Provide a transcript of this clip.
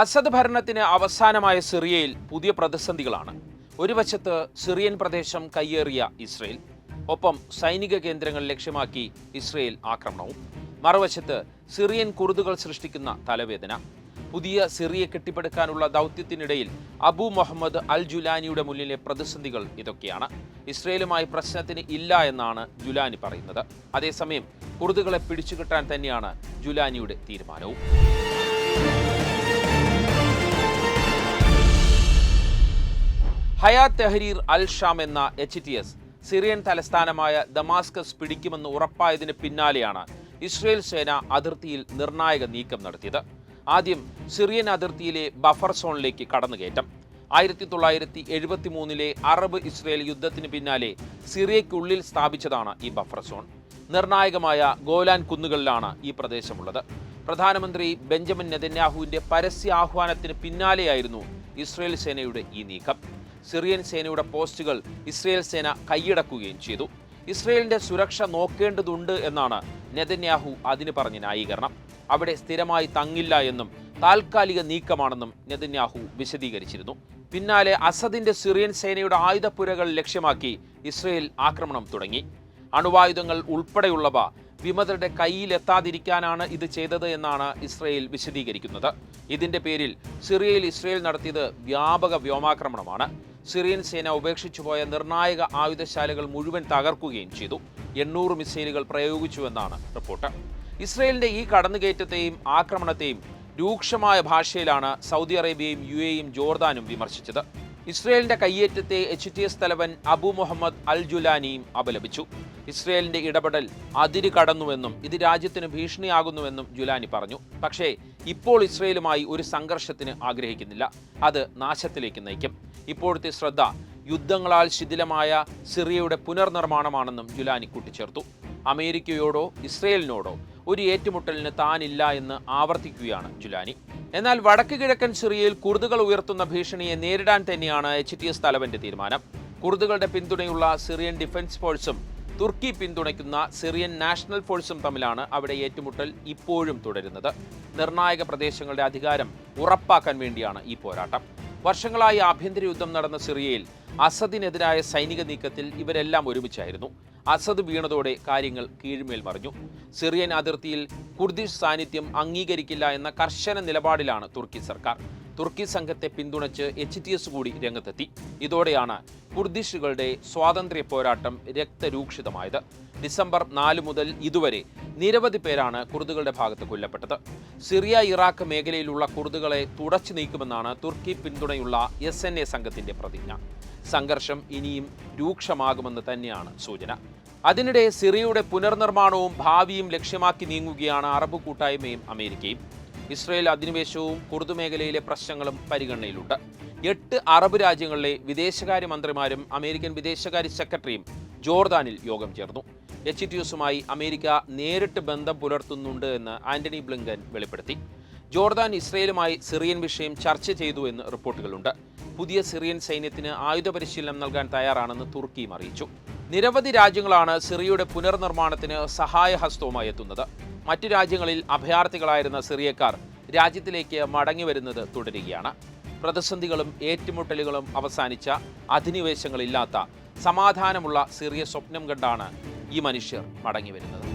Asad ഭരണത്തിന് അവസാനമായ സിറിയയിൽ പുതിയ പ്രതിസന്ധികളാണ്. ഒരു വശത്ത് സിറിയൻ പ്രദേശം കയ്യേറിയ ഇസ്രയേൽ ഒപ്പം സൈനിക കേന്ദ്രങ്ങൾ ലക്ഷ്യമാക്കി ഇസ്രയേൽ ആക്രമണവും. മറുവശത്ത് സിറിയൻ കുർദുകൾ സൃഷ്ടിക്കുന്ന തലവേദന പുതിയ സിറിയ കെട്ടിപ്പടുക്കാനുള്ള ദൗത്യത്തിനിടയിൽ അബു മുഹമ്മദ് അൽ ജുലാനിയുടെ മുന്നിലെ പ്രതിസന്ധികൾ ഇതൊക്കെയാണ്. ഇസ്രയേലുമായി പ്രശ്നത്തിന് ഇല്ല എന്നാണ് ജുലാനി പറയുന്നത്. അതേസമയം കുർദുകളെ പിടിച്ചുകിട്ടാൻ തന്നെയാണ് ജുലാനിയുടെ തീരുമാനവും. ഹയാ തെഹരീർ അൽ ഷാം എന്ന എച്ച് ടി എസ് സിറിയൻ തലസ്ഥാനമായ ദമാസ്കസ് പിടിക്കുമെന്ന് ഉറപ്പായതിന് പിന്നാലെയാണ് ഇസ്രയേൽ സേന അതിർത്തിയിൽ നിർണായക നീക്കം നടത്തിയത്. ആദ്യം സിറിയൻ അതിർത്തിയിലെ ബഫർ സോണിലേക്ക് കടന്നുകയറ്റം. ആയിരത്തി തൊള്ളായിരത്തി എഴുപത്തി മൂന്നിലെ അറബ് ഇസ്രയേൽ യുദ്ധത്തിന് പിന്നാലെ സിറിയയ്ക്കുള്ളിൽ സ്ഥാപിച്ചതാണ് ഈ ബഫർ സോൺ. നിർണായകമായ ഗോലാൻ കുന്നുകളിലാണ് ഈ പ്രദേശമുള്ളത്. പ്രധാനമന്ത്രി ബെഞ്ചമിൻ നെതന്യാഹുവിന്റെ പരസ്യ ആഹ്വാനത്തിന് പിന്നാലെയായിരുന്നു ഇസ്രയേൽ സേനയുടെ ഈ നീക്കം. സിറിയൻ സേനയുടെ പോസ്റ്റുകൾ ഇസ്രയേൽ സേന കൈയടക്കുകയും ചെയ്തു. ഇസ്രയേലിന്റെ സുരക്ഷ നോക്കേണ്ടതുണ്ട് എന്നാണ് നെതന്യാഹു അതിന് പറഞ്ഞ ന്യായീകരണം. അവിടെ സ്ഥിരമായി തങ്ങില്ല എന്നും താൽക്കാലിക നീക്കമാണെന്നും നെതന്യാഹു വിശദീകരിച്ചിരുന്നു. പിന്നാലെ അസദിന്റെ സിറിയൻ സേനയുടെ ആയുധപ്പുരകൾ ലക്ഷ്യമാക്കി ഇസ്രയേൽ ആക്രമണം തുടങ്ങി. അണുവായുധങ്ങൾ ഉൾപ്പെടെയുള്ളവ വിമതരുടെ കയ്യിലെത്താതിരിക്കാനാണ് ഇത് ചെയ്തത് എന്നാണ് ഇസ്രയേൽ വിശദീകരിക്കുന്നത്. ഇതിന്റെ പേരിൽ സിറിയയിൽ ഇസ്രയേൽ നടത്തിയത് വ്യാപക വ്യോമാക്രമണമാണ്. സിറിയൻ സേന ഉപേക്ഷിച്ചുപോയ നിർണായക ആയുധശാലകൾ മുഴുവൻ തകർക്കുകയും ചെയ്തു. എണ്ണൂറ് മിസൈലുകൾ പ്രയോഗിച്ചുവെന്നാണ് റിപ്പോർട്ട്. ഇസ്രയേലിന്റെ ഈ കടന്നുകയറ്റത്തെയും ആക്രമണത്തെയും രൂക്ഷമായ ഭാഷയിലാണ് സൗദി അറേബ്യയും യു എയും ജോർദാനും വിമർശിച്ചത്. ഇസ്രയേലിന്റെ കയ്യേറ്റത്തെ എച്ച് ടി എസ് തലവൻ അബു മുഹമ്മദ് അൽ ജുലാനിയും അപലപിച്ചു. ഇസ്രയേലിന്റെ ഇടപെടൽ അതിര് കടന്നുവെന്നും ഇത് രാജ്യത്തിന് ഭീഷണിയാകുന്നുവെന്നും ജുലാനി പറഞ്ഞു. പക്ഷേ ഇപ്പോൾ ഇസ്രയേലുമായി ഒരു സംഘർഷത്തിന് ആഗ്രഹിക്കുന്നില്ല. അത് നാശത്തിലേക്ക് നയിക്കും. ഇപ്പോഴത്തെ ശ്രദ്ധ യുദ്ധങ്ങളാൽ ശിഥിലമായ സിറിയയുടെ പുനർനിർമ്മാണമാണെന്നും ജുലാനി കൂട്ടിച്ചേർത്തു. അമേരിക്കയോടോ ഇസ്രയേലിനോടോ ഒരു ഏറ്റുമുട്ടലിന് താനില്ല എന്ന് ആവർത്തിക്കുകയാണ് ജുലാനി. എന്നാൽ വടക്ക് കിഴക്കൻ സിറിയയിൽ കുർദുകൾ ഉയർത്തുന്ന ഭീഷണിയെ നേരിടാൻ തന്നെയാണ് എച്ച് ടി എസ് തലവന്റെ തീരുമാനം. കുർദുകളുടെ പിന്തുണയുള്ള സിറിയൻ ഡിഫൻസ് ഫോഴ്സും തുർക്കി പിന്തുണയ്ക്കുന്ന സിറിയൻ നാഷണൽ ഫോഴ്സും തമ്മിലാണ് അവിടെ ഏറ്റുമുട്ടൽ ഇപ്പോഴും തുടരുന്നത്. നിർണായക പ്രദേശങ്ങളുടെ അധികാരം ഉറപ്പാക്കാൻ വേണ്ടിയാണ് ഈ പോരാട്ടം. വർഷങ്ങളായി ആഭ്യന്തര യുദ്ധം നടന്ന സിറിയയിൽ അസദിനെതിരായ സൈനിക നീക്കത്തിൽ ഇവരെല്ലാം ഒരുമിച്ചായിരുന്നു. അസദ് വീണതോടെ കാര്യങ്ങൾ കീഴ്മേൽ മറിഞ്ഞു. സിറിയൻ അതിർത്തിയിൽ കുർദിഷ് സാന്നിധ്യം അംഗീകരിക്കില്ല എന്ന കർശന നിലപാടിലാണ് തുർക്കി സർക്കാർ. തുർക്കി സംഘത്തെ പിന്തുണച്ച് എച്ച് ടി എസ് കൂടി രംഗത്തെത്തി. ഇതോടെയാണ് കുർദിഷുകളുടെ സ്വാതന്ത്ര്യ പോരാട്ടം രക്തരൂക്ഷിതമായത്. ഡിസംബർ നാല് മുതൽ ഇതുവരെ നിരവധി പേരാണ് കുർദുകളുടെ ഭാഗത്ത് കൊല്ലപ്പെട്ടത്. സിറിയ ഇറാഖ് മേഖലയിലുള്ള കുർദുകളെ തുടച്ചു നീക്കുമെന്നാണ് തുർക്കി പിന്തുണയുള്ള എസ് എൻ എ സംഘത്തിന്റെ പ്രതിജ്ഞ. സംഘർഷം ഇനിയും രൂക്ഷമാകുമെന്ന് തന്നെയാണ് സൂചന. അതിനിടെ സിറിയയുടെ പുനർനിർമ്മാണവും ഭാവിയും ലക്ഷ്യമാക്കി നീങ്ങുകയാണ് അറബ് കൂട്ടായ്മയും അമേരിക്കയും. ഇസ്രയേൽ അധിനിവേശവും കുർദ് മേഖലയിലെ പ്രശ്നങ്ങളും പരിഗണനയിലുണ്ട്. എട്ട് അറബ് രാജ്യങ്ങളിലെ വിദേശകാര്യ മന്ത്രിമാരും അമേരിക്കൻ വിദേശകാര്യ സെക്രട്ടറിയും ജോർദാനിൽ യോഗം ചേർന്നു. എച്ച് ടി അമേരിക്ക നേരിട്ട് ബന്ധം പുലർത്തുന്നുണ്ട് എന്ന് ആന്റണി ബ്ലിങ്കൻ വെളിപ്പെടുത്തി. ജോർദാൻ ഇസ്രയേലുമായി സിറിയൻ വിഷയം ചർച്ച ചെയ്തു എന്ന് റിപ്പോർട്ടുകളുണ്ട്. പുതിയ സിറിയൻ സൈന്യത്തിന് ആയുധ പരിശീലനം നൽകാൻ തയ്യാറാണെന്ന് തുർക്കിയും അറിയിച്ചു. നിരവധി രാജ്യങ്ങളാണ് സിറിയയുടെ പുനർനിർമ്മാണത്തിന് സഹായഹസ്തവുമായി എത്തുന്നത്. മറ്റു രാജ്യങ്ങളിൽ അഭയാർത്ഥികളായിരുന്ന സിറിയക്കാർ രാജ്യത്തിലേക്ക് മടങ്ങി വരുന്നത് തുടരുകയാണ്. പ്രതിസന്ധികളും ഏറ്റുമുട്ടലുകളും അവസാനിച്ച അധിനിവേശങ്ങളില്ലാത്ത സമാധാനമുള്ള സിറിയ സ്വപ്നം കണ്ടാണ് ഈ മനുഷ്യർ മടങ്ങി വരുന്നത്.